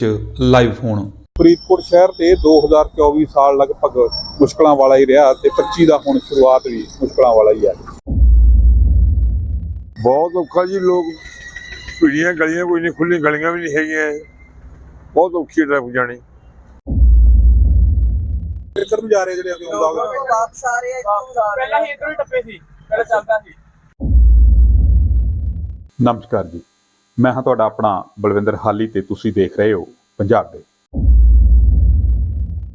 ਚ ਲਾਈਵ ਹੋਣ। ਫਰੀਦਕੋਟ ਸ਼ਹਿਰ ਤੇ 2024 ਸਾਲ ਲਗਭਗ ਮੁਸ਼ਕਲਾਂ ਵਾਲਾ ਹੀ ਰਿਹਾ ਤੇ 25 ਦਾ ਹੁਣ ਸ਼ੁਰੂਆਤ ਵੀ ਮੁਸ਼ਕਲਾਂ ਵਾਲਾ ਹੀ ਹੈ ਬਹੁਤ ਔਖਾ ਜੀ ਲੋਕ ਭੀੜੀਆਂ ਗਲੀਆਂ ਕੋਈ ਨਹੀਂ ਖੁੱਲੀਆਂ ਗਲੀਆਂ ਵੀ ਨਹੀਂ ਹੈਗੀਆਂ। ਬਹੁਤ ਔਖੀ ਟ੍ਰੈਫਿਕ ਜਾਣੀ। ਕਿੱਧਰ ਨੂੰ ਜਾ ਰਹੇ ਜਿਹੜੇ ਅੱਗੇ ਆਉਂਦਾ ਹੋਗਾ ਵਾਪਸ ਆ ਰਹੇ ਆ। ਪਹਿਲਾਂ ਹੀ ਇਧਰੋਂ ਹੀ ਟੱਪੇ ਸੀ ਪਹਿਲਾਂ ਚੱਲਦਾ ਸੀ। ਨਮਸਕਾਰ ਜੀ। ਮੈਂ ਹਾਂ ਤੁਹਾਡਾ ਆਪਣਾ ਬਲਵਿੰਦਰ ਹਾਲੀ ਤੇ ਤੁਸੀਂ ਦੇਖ ਰਹੇ ਹੋ ਪੰਜਾਬ ਦੇ।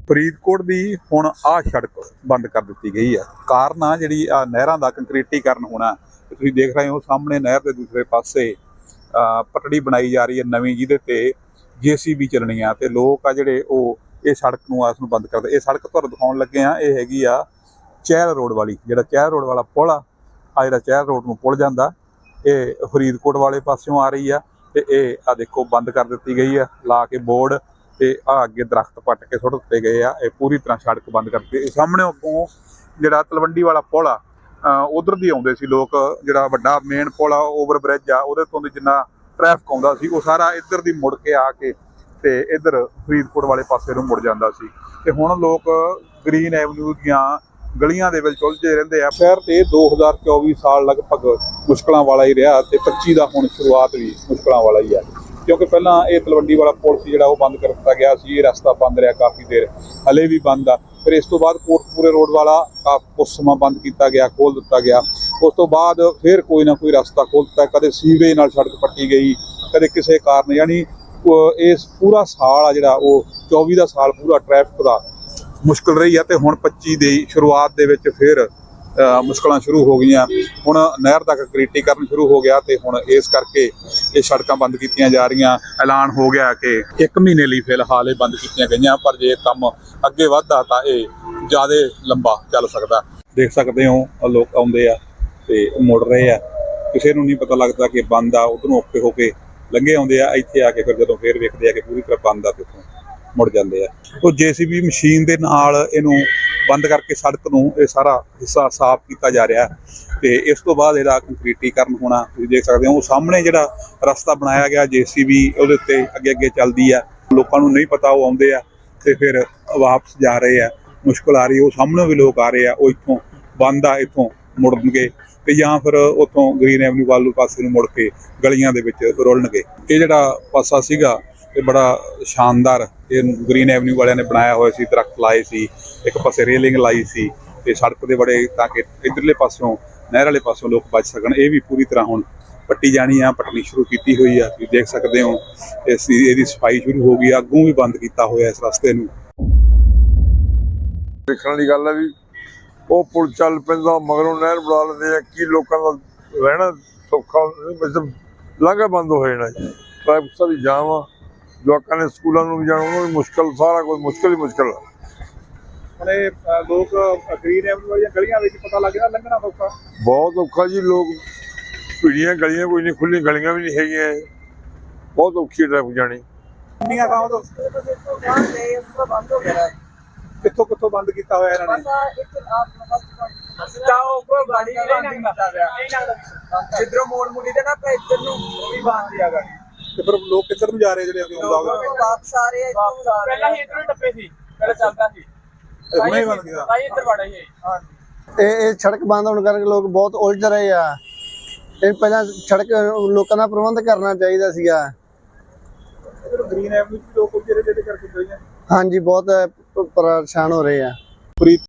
ਫਰੀਦਕੋਟ ਦੀ ਹੁਣ ਆਹ ਸੜਕ ਬੰਦ ਕਰ ਦਿੱਤੀ ਗਈ ਹੈ। ਕਾਰਨ ਆ ਜਿਹੜੀ ਆ ਨਹਿਰਾਂ ਦਾ ਕੰਕਰੀਟੀਕਰਨ ਹੋਣਾ। ਤੁਸੀਂ ਦੇਖ ਰਹੇ ਹੋ ਸਾਹਮਣੇ ਨਹਿਰ ਦੇ ਦੂਸਰੇ ਪਾਸੇ ਪਟੜੀ ਬਣਾਈ ਜਾ ਰਹੀ ਹੈ ਨਵੀਂ, ਜਿਹਦੇ ਤੇ ਜੀਸੀਬੀ ਚੱਲਣੀ ਆ ਤੇ ਲੋਕ ਆ ਜਿਹੜੇ ਉਹ ਇਹ ਸੜਕ ਨੂੰ ਆਸ ਨੂੰ ਬੰਦ ਕਰਦੇ। ਇਹ ਸੜਕ ਤੁਹਾਨੂੰ ਦਿਖਾਉਣ ਲੱਗੇ ਆ ਇਹ ਹੈਗੀ ਆ ਚਹਿਲ ਰੋਡ ਵਾਲੀ। ਜਿਹੜਾ ਚਹਿਲ ਰੋਡ ਵਾਲਾ ਪੁਲ ਆ ਆ ਜਿਹੜਾ ਚਹਿਲ ਰੋਡ ਨੂੰ ਪੁਲ ਜਾਂਦਾ। ਇਹ ਫਰੀਦਕੋਟ ਵਾਲੇ ਪਾਸਿਓਂ ਆ ਰਹੀ ਆ ਤੇ ਇਹ ਆ ਦੇਖੋ ਬੰਦ ਕਰ ਦਿੱਤੀ ਗਈ ਆ, ਲਾ ਕੇ ਬੋਰਡ ਤੇ ਆ ਅੱਗੇ ਦਰਖਤ ਪੱਟ ਕੇ ਸੁੱਟ ਦਿੱਤੇ ਗਏ ਆ, ਇਹ ਪੂਰੀ ਤਰ੍ਹਾਂ ਸੜਕ ਬੰਦ ਕਰ ਦਿੱਤੀ ਇਹ ਸਾਹਮਣੇ ਅੱਗੋਂ ਜਿਹੜਾ ਤਲਵੰਡੀ ਵਾਲਾ ਪੁਲ ਆ ਉਧਰ ਦੀ ਆਉਂਦੇ ਸੀ ਲੋਕ, ਜਿਹੜਾ ਵੱਡਾ ਮੇਨ ਪੁਲ ਆ ਓਵਰ ਬ੍ਰਿਜ ਆ, ਉਹਦੇ ਤੋਂ ਦੀ ਜਿੰਨਾ ਟ੍ਰੈਫਿਕ ਆਉਂਦਾ ਸੀ, ਉਹ ਸਾਰਾ ਇੱਧਰ ਦੀ ਮੁੜ ਕੇ ਆ ਕੇ ਤੇ ਇੱਧਰ ਫਰੀਦਕੋਟ ਵਾਲੇ ਪਾਸੇ ਨੂੰ ਮੁੜ ਜਾਂਦਾ ਸੀ। ਤੇ ਹੁਣ ਲੋਕ ਗ੍ਰੀਨ ਐਵਨਿਊ ਦੀਆਂ ਗਲੀਆਂ ਦੇ ਵਿੱਚ ਉਲਝੇ ਰਹਿੰਦੇ ਆ। ਸ਼ਹਿਰ ਤੇ 2024 ਸਾਲ ਲਗਭਗ ਮੁਸ਼ਕਲਾਂ ਵਾਲਾ ਹੀ ਰਿਹਾ ਤੇ 25 ਦਾ ਹੁਣ ਸ਼ੁਰੂਆਤ ਵੀ ਮੁਸ਼ਕਲਾਂ ਵਾਲਾ ਹੀ ਆ। ਕਿਉਂਕਿ ਪਹਿਲਾਂ ਇਹ ਤਲਵੰਡੀ ਵਾਲਾ ਪੁਲ ਸੀ ਜਿਹੜਾ ਉਹ ਬੰਦ ਕਰ ਦਿੱਤਾ ਗਿਆ ਸੀ, ਇਹ ਰਸਤਾ ਬੰਦ ਰਿਹਾ ਕਾਫੀ ਦੇਰ, ਹਲੇ ਵੀ ਬੰਦ ਆ। ਫਿਰ ਇਸ ਤੋਂ ਬਾਅਦ ਕੋਟਪੂਰੇ ਰੋਡ ਵਾਲਾ ਕਾ- ਕੁਛ ਸਮਾਂ ਬੰਦ ਕੀਤਾ ਗਿਆ ਖੋਲ ਦਿੱਤਾ ਗਿਆ। ਉਸ ਤੋਂ ਬਾਅਦ ਫਿਰ ਕੋਈ ਨਾ ਕੋਈ ਰਸਤਾ ਖੋਲ ਦਿੱਤਾ, ਕਦੇ ਸੀਵਰੇਜ ਨਾਲ ਸੜਕ ਪੱਟੀ ਗਈ, ਕਦੇ ਕਿਸੇ ਕਾਰਨ, ਯਾਨੀ ਇਸ ਪੂਰਾ ਸਾਲ ਆ ਜਿਹੜਾ ਉਹ 24 ਦਾ ਸਾਲ ਪੂਰਾ ਟ੍ਰੈਫਿਕ ਦਾ ਮੁਸ਼ਕਲ ਰਹੀ ਆ ਤੇ ਹੁਣ 25 ਦੀ ਸ਼ੁਰੂਆਤ ਦੇ ਵਿੱਚ ਫਿਰ ਮੁਸ਼ਕਲਾਂ ਸ਼ੁਰੂ ਹੋ ਗਈਆਂ। ਹੁਣ ਨਹਿਰ ਦਾ ਕੰਕਰੀਟੀਕਰਨ ਸ਼ੁਰੂ ਹੋ ਗਿਆ ਤੇ ਹੁਣ ਇਸ ਕਰਕੇ ਇਹ ਸੜਕਾਂ ਬੰਦ ਕੀਤੀਆਂ ਜਾ ਰਹੀਆਂ। ਐਲਾਨ ਹੋ ਗਿਆ ਕਿ 1 ਮਹੀਨੇ ਲਈ ਫਿਲਹਾਲ ਇਹ ਬੰਦ ਕੀਤੀਆਂ ਗਈਆਂ, ਪਰ ਜੇ ਕੰਮ ਅੱਗੇ ਵਧਦਾ ਤਾਂ ਇਹ ਜ਼ਿਆਦਾ ਲੰਬਾ ਚੱਲ ਸਕਦਾ। ਦੇਖ ਸਕਦੇ ਹੋ ਲੋਕ ਆਉਂਦੇ ਆ ਤੇ ਮੁੜ ਰਹੇ ਆ। ਕਿਸੇ ਨੂੰ ਨਹੀਂ ਪਤਾ ਲੱਗਦਾ ਕਿ ਬੰਦ ਆ, ਉਧਰੋਂ ਔਖੇ ਹੋ ਕੇ ਲੰਘੇ ਆਉਂਦੇ ਆ, ਇੱਥੇ ਆ ਕੇ ਫਿਰ ਜਦੋਂ ਫੇਰ ਵੇਖਦੇ ਆ ਕਿ ਪੂਰੀ ਤਰ੍ਹਾਂ ਬੰਦ ਆ ਤੇ ਉੱਥੋਂ। ਮੁੜ ਜਾਂਦੇ ਆ। ਉਹ ਜੀਸੀਬੀ ਮਸ਼ੀਨ ਦੇ ਨਾਲ ਇਹਨੂੰ ਬੰਦ ਕਰਕੇ ਸੜਕ ਨੂੰ ਇਹ ਸਾਰਾ ਹਿੱਸਾ ਸਾਫ਼ ਕੀਤਾ ਜਾ ਰਿਹਾ ਤੇ ਇਸ ਤੋਂ ਬਾਅਦ ਇਹਦਾ ਕੰਕਰੀਟੀਕਰਨ ਹੋਣਾ ਤੁਸੀਂ ਦੇਖ ਸਕਦੇ ਹੋ। ਉਹ ਸਾਹਮਣੇ ਜਿਹੜਾ ਰਸਤਾ ਬਣਾਇਆ ਗਿਆ ਜੀਸੀਬੀ, ਉਹਦੇ ਉੱਤੇ ਅੱਗੇ ਅੱਗੇ ਚੱਲਦੀ ਆ ਲੋਕਾਂ ਨੂੰ ਨਹੀਂ ਪਤਾ ਉਹ ਆਉਂਦੇ ਆ ਤੇ ਫਿਰ ਵਾਪਸ ਜਾ ਰਹੇ ਆ। ਮੁਸ਼ਕਲ ਆ ਰਹੀ ਉਹ ਸਾਹਮਣੇ ਵੀ ਲੋਕ ਆ ਰਹੇ ਆ। ਉਹ ਇੱਥੋਂ ਬੰਦ ਆ, ਇੱਥੋਂ ਮੁੜਨਗੇ ਤੇ ਜਾਂ ਫਿਰ ਉੱਥੋਂ ਗ੍ਰੀਨ ਐਵਨਿਊ ਵੱਲ ਪਾਸੇ ਨੂੰ ਮੁੜ ਕੇ ਗਲੀਆਂ ਦੇ ਵਿੱਚ ਰੁਲਣਗੇ। ਇਹ ਜਿਹੜਾ ਪਾਸਾ ਸੀਗਾ ਇਹ ਬੜਾ ਸ਼ਾਨਦਾਰ, ਇਹ ਗ੍ਰੀਨ ਐਵਨਿਊ ਵਾਲਿਆਂ ਨੇ ਬਣਾਇਆ ਹੋਇਆ ਸੀ, ਦਰਖਤ ਲਾਏ ਸੀ, ਇੱਕ ਪਾਸੇ ਰੇਲਿੰਗ ਲਾਈ ਸੀ, ਤੇ ਸੜਕ ਦੇ ਬੜੇ ਤਾਂ ਕਿ ਇਧਰਲੇ ਪਾਸਿਓਂ ਨਹਿਰ ਵਾਲੇ ਪਾਸਿਓਂ ਲੋਕ ਬਚ ਸਕਣ। ਇਹ ਵੀ ਪੂਰੀ ਤਰ੍ਹਾਂ ਹੁਣ ਪੱਟੀ ਜਾਣੀ ਆ, ਪਟਣੀ ਸ਼ੁਰੂ ਕੀਤੀ ਹੋਈ ਆ, ਤੁਸੀਂ ਦੇਖ ਸਕਦੇ ਹੋ। ਇਸ ਇਹਦੀ ਸਫ਼ਾਈ ਸ਼ੁਰੂ ਹੋ ਗਈ ਆ, ਅੱਗੋਂ ਵੀ ਬੰਦ ਕੀਤਾ ਹੋਇਆ ਇਸ ਰਸਤੇ ਨੂੰ। ਦੇਖਣ ਵਾਲੀ ਗੱਲ ਹੈ ਵੀ ਉਹ ਪੁਲ ਚੱਲ ਪੈਂਦਾ, ਮਗਰੋਂ ਨਹਿਰ ਬਣਾ ਲੈਂਦੇ ਆ, ਕੀ ਲੋਕਾਂ ਦਾ ਰਹਿਣਾ ਸੌਖਾ, ਮਤਲਬ ਲਾਂਘਾ ਬੰਦ ਹੋ ਜਾਣਾ ਜੀ। ਟ੍ਰੈਫਿਕ ਸਾਰੀ ਜਾਮ ਆ। ਜਵਾਕਾਂ ਨੇ ਸਕੂਲਾਂ ਨੂੰ ਵੀ ਜਾਣਾ ਉਹਨਾਂ ਨੂੰ ਮੁਸ਼ਕਲ ਸਾਰਾ ਕੁਝ ਮੁਸ਼ਕਲ ਹੀ ਮੁਸ਼ਕਲ ਆ। ਹੁਣ ਇਹ ਲੋਕ ਗ੍ਰੀਨ ਐਵਨਿਊ ਵਾਲੀਆਂ ਗਲੀਆਂ ਵਿੱਚ ਪਤਾ ਲੱਗਦਾ ਲੰਘਣਾ ਸੌਖਾ ਬਹੁਤ ਔਖਾ ਜੀ ਲੋਕ ਭੀੜੀਆਂ ਗਲੀਆਂ ਕੋਈ ਨਹੀਂ ਖੁੱਲੀਆਂ ਗਲੀਆਂ ਵੀ ਨਹੀਂ ਹੈਗੀਆਂ। ਬਹੁਤ ਔਖੀ ਟ੍ਰੈਫਿਕ ਜਾਣੀ। ਕਿੰਨੀਆਂ ਥਾਵਾਂ ਤੋਂ? ਕਿੱਥੋਂ ਕਿੱਥੋਂ ਬੰਦ ਕੀਤਾ ਹੋਇਆ ਇਹਨਾਂ ਨੇ? ਬਸ ਆ ਇੱਕ ਆਪ ਬਸ ਚਾਓ ਕੋ ਗਾੜੀ ਨਹੀਂ ਲੰਘਦਾ ਨਹੀਂ ਲੰਘਦਾ ਇਧਰੋਂ ਮੋੜ ਮੁੜੀ ਤੇ ਨਾ ਪੈ ਇੱਧਰ ਨੂੰ ਉਹ ਵੀ ਬੰਦ ਆ ਗਾੜੀ। ਤੇ ਫਿਰ ਲੋਕ ਕਿੱਧਰ ਨੂੰ ਜਾ ਰਹੇ ਜਿਹੜੇ ਅੱਗੇ ਆਉਂਦਾ ਹੋਗਾ ਵਾਪਸ ਆ ਰਹੇ ਆ ਪਹਿਲਾਂ ਹੀ ਇਧਰੋਂ ਹੀ ਟੱਪੇ ਸੀ ਪਹਿਲਾਂ ਚੱਲਦਾ ਸੀ। ਇਹ ਹੁਣੇ ਹੀ ਬੰਦ ਕੀਤਾ ਤਾਂ ਹੀ ਇੱਧਰ ਵੜਾ ਹੀ ਹਾਂ ਇਹ ਇਹ ਸੜਕ ਬੰਦ ਹੋਣ ਕਰਕੇ ਲੋਕ ਬਹੁਤ ਉਲਝ ਰਹੇ ਆ। ਇਹ ਪਹਿਲਾਂ ਸੜਕ ਲੋਕਾਂ ਦਾ ਪ੍ਰਬੰਧ ਕਰਨਾ ਚਾਹੀਦਾ ਸੀਗਾ। ਗ੍ਰੀਨ ਐਵਨਿਊ ਚ ਲੋਕ ਜਿਹੜੇ ਜਿਹੜੇ ਕਰਕੇ ਗਈਆਂ। ਹਾਂਜੀ ਬਹੁਤ ਪ- ਪਰੇਸ਼ਾਨ ਹੋ ਰਹੇ ਆ। ਫਰੀਦ